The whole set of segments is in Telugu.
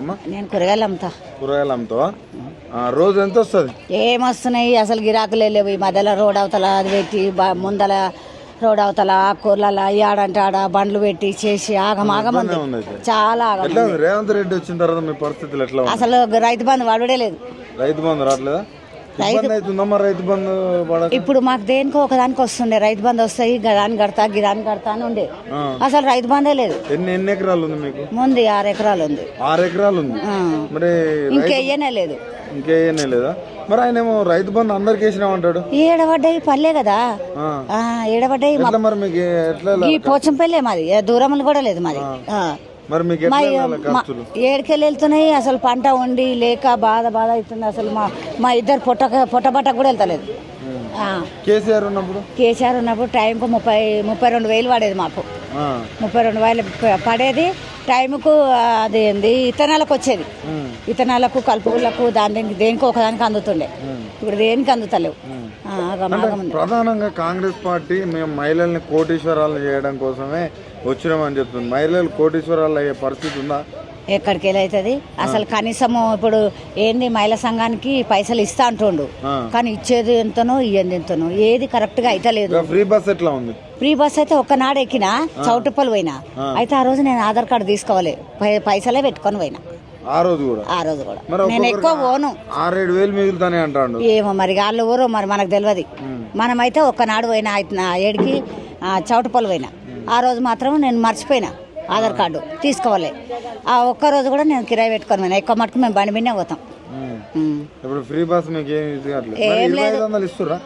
అమ్మా నేను కూరగాయలు అమ్ముతా. కూరగాయలు అమ్ముతావా? ఆ, రోజు ఎంత వస్తుంది? ఏమొస్తున్నాయి? అసలు గిరాకులే లేవు. ఈ మధ్యలో రోడ్ అవతల అది పెట్టి ముందల రోడ్ అవతల ఆకుకూరల ఆడంటే ఆడ బండ్లు పెట్టి చేసి ఆగం ఆగం ఉంది ఉంది అయితే. చాలా రేవంత్ రెడ్డి వచ్చిన తర్వాత మీ పరిస్థితులు ఎట్లా ఉంది అసలు రైతు బంధు వాడుడే లేదు. రైతు బంధు రావట్లేదా? రైతు బంధు ఇప్పుడు మాకు దేనికో ఒకదానికి వస్తుండే. రైతు బంధు వస్తాయి గదాన్ని కడతా గిదాన్ని కడతా అని ఉండే. అసలు రైతు బంధే లేదు. ఎన్ని ఎన్ని ఎకరాలు ఉంది మీకు? ముందు ఆరు ఎకరాలు ఉంది. ఆరు ఎకరాలు ఉంది. మరి ఇంకెయ్యనే లేదు. ఇంకేయనే లేదా? మరి ఆయన ఏమో రైతు బంధు అందరికి వేసినామంటాడు ఏడబడ్డాయి పల్లె కదా. ఏడబడ్డాయి మరి మీకు? ఎట్లా ఈ పోచంపల్లె మాది. దూరములు కూడా లేదు మాది. ఏడుకెళ్ళి వెళ్తున్నాయి అసలు పంట వండి లేక బాధ బాధ అవుతుంది. అసలు మా మా ఇద్దరు పొట్ట పొట్టబట్ట కూడా వెళ్తలేదు. కేసీఆర్ ఉన్నప్పుడు? కేసీఆర్ ఉన్నప్పుడు టైంకు ముప్పై ముప్పై రెండు వేలు పడేది మాకు. ముప్పై రెండు వేలు పడేది. టైంకు అది ఏంది ఇతనాలకు వచ్చేది. ఇతనాలకు కలుపులకు దాని దేనికి దేనికి ఒకదానికి అందుతుండే. ఇప్పుడు దేనికి అందుతలేవు. ప్రధానంగా కాంగ్రెస్ పార్టీ మేము మహిళల్ని కోటీశ్వరాలు చేయడం కోసమే వచ్చినామని చెప్తుంది. మహిళలు కోటీశ్వరాలు అయ్యే పరిస్థితి ఉందా? ఎక్కడికి వెళ్ళి అవుతుంది అసలు కనీసము ఇప్పుడు ఏంది మహిళా సంఘానికి పైసలు ఇస్తా అంటుండు. కానీ ఇచ్చేది ఎంతనో ఇయ్యంది ఎంతనో. ఏది కరెక్ట్గా అయితే లేదు ఫ్రీ బస్ ఎట్లా ఉంది? ఫ్రీ బస్ అయితే ఒక్కనాడు ఎక్కినా చౌటుప్పలు పోయినా. అయితే ఆ రోజు నేను ఆధార్ కార్డు తీసుకోవాలి. పై- పైసలే పెట్టుకొని పోయినా. ఆ రోజు కూడా? ఆ రోజు కూడా. నేను ఎక్కువ పోను. ఆరేడు వేలు మిగులుతానే అంటాడు. ఏమో మరి వాళ్ళు ఊరో మరి మనకు తెలియదు మనమైతే ఒక్కనాడు పోయినా అయితే ఏడికి చౌటుప్పలు పోయినా. ఆ రోజు మాత్రం నేను మర్చిపోయినా. ఆధార్ కార్డు తీసుకోవాలి. ఆ ఒక్క రోజు కూడా నేను కిరాయి పెట్టుకొని పోయినా. ఎక్కువ మటుకు మేము బండి మీదే పోతాం. ఇప్పుడు ఫ్రీ బస్ మీకు కావట్లేదు. మరి ఇరవై ఐదు వందలు ఇస్తురా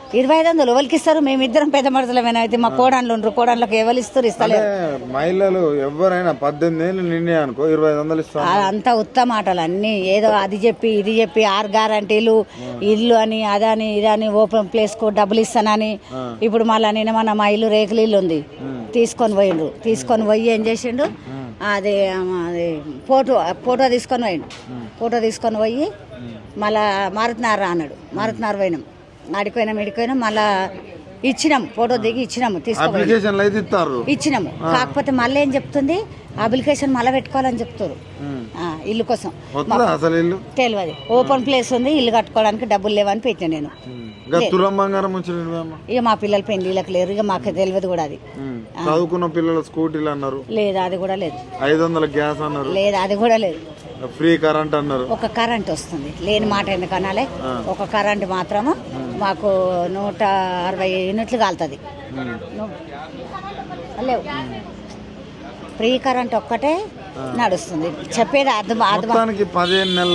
ఎవరికి ఇస్తారు? మేమిద్దరం పెద్ద మనుషులమైనా అయితే మా కోడన్లు ఉండరు. కోడన్లకు ఎవరు ఇస్తారు? ఇస్తలేరు. మహిళలు ఎవరైనా పద్దెనిమిది ఏళ్ళు నిండే అనుకో ఇరవై ఐదు వందలు ఇస్తాం. అంతా ఉత్తమ మాటలు అన్నీ ఏదో అది చెప్పి ఇది చెప్పి ఆరు గ్యారంటీలు ఇల్లు అని అదని ఇదని ఓపెన్ ప్లేస్కు డబ్బులు ఇస్తానని. ఇప్పుడు మళ్ళీ నేను మన మా ఇల్లు రేకుల ఇల్లు ఉంది. తీసుకొని పోయిండ్రు. తీసుకొని పోయి ఏం చేసిండు? అది అది ఫోటో ఫోటో తీసుకొని పోయిండు. ఫోటో తీసుకొని పోయి మళ్ళా మారుతున్నారు అన్నాడు. మారుతున్నారు పోయినాం. ఆడిపోయినాం ఇడిపోయినాం మళ్ళా ఇచ్చినాం ఫోటో దిగి ఇచ్చినాము తీసుకో అప్లికేషన్లు అయితే ఇస్తారు. ఇచ్చినాము. కాకపోతే మళ్ళీ ఏం చెప్తుంది? అప్లికేషన్ మళ్ళీ పెట్టుకోవాలని చెప్తారు. ఆ, ఇల్లు కోసం. తెలియదు. ఓపెన్ ప్లేస్ ఉంది ఇల్లు కట్టుకోవడానికి డబ్బులు లేవని పెట్టాను నేను. ఇంకా మా పిల్లల పెళ్ళిళ్ళకి లేరు ఇక మాకు తెలియదు కూడా అది. చదువుకున్న పిల్లలు స్కూటీలు అన్నారు. లేదు అది కూడా లేదు. ఐదు వందల గ్యాస్ అన్నారు. లేదు అది కూడా లేదు. ఫ్రీ కరెంట్ అన్నారు. ఒక కరెంట్ వస్తుంది. లేని మాట ఎందుకు అనాలి? ఒక కరెంట్ మాత్రము మాకు నూట అరవై యూనిట్లు కాలుతుంది. లేవు. ఫ్రీ కరెంట్ ఒక్కటే నడుస్తుంది. చెప్పేది అర్థం అర్థం పదిహేను నెలలు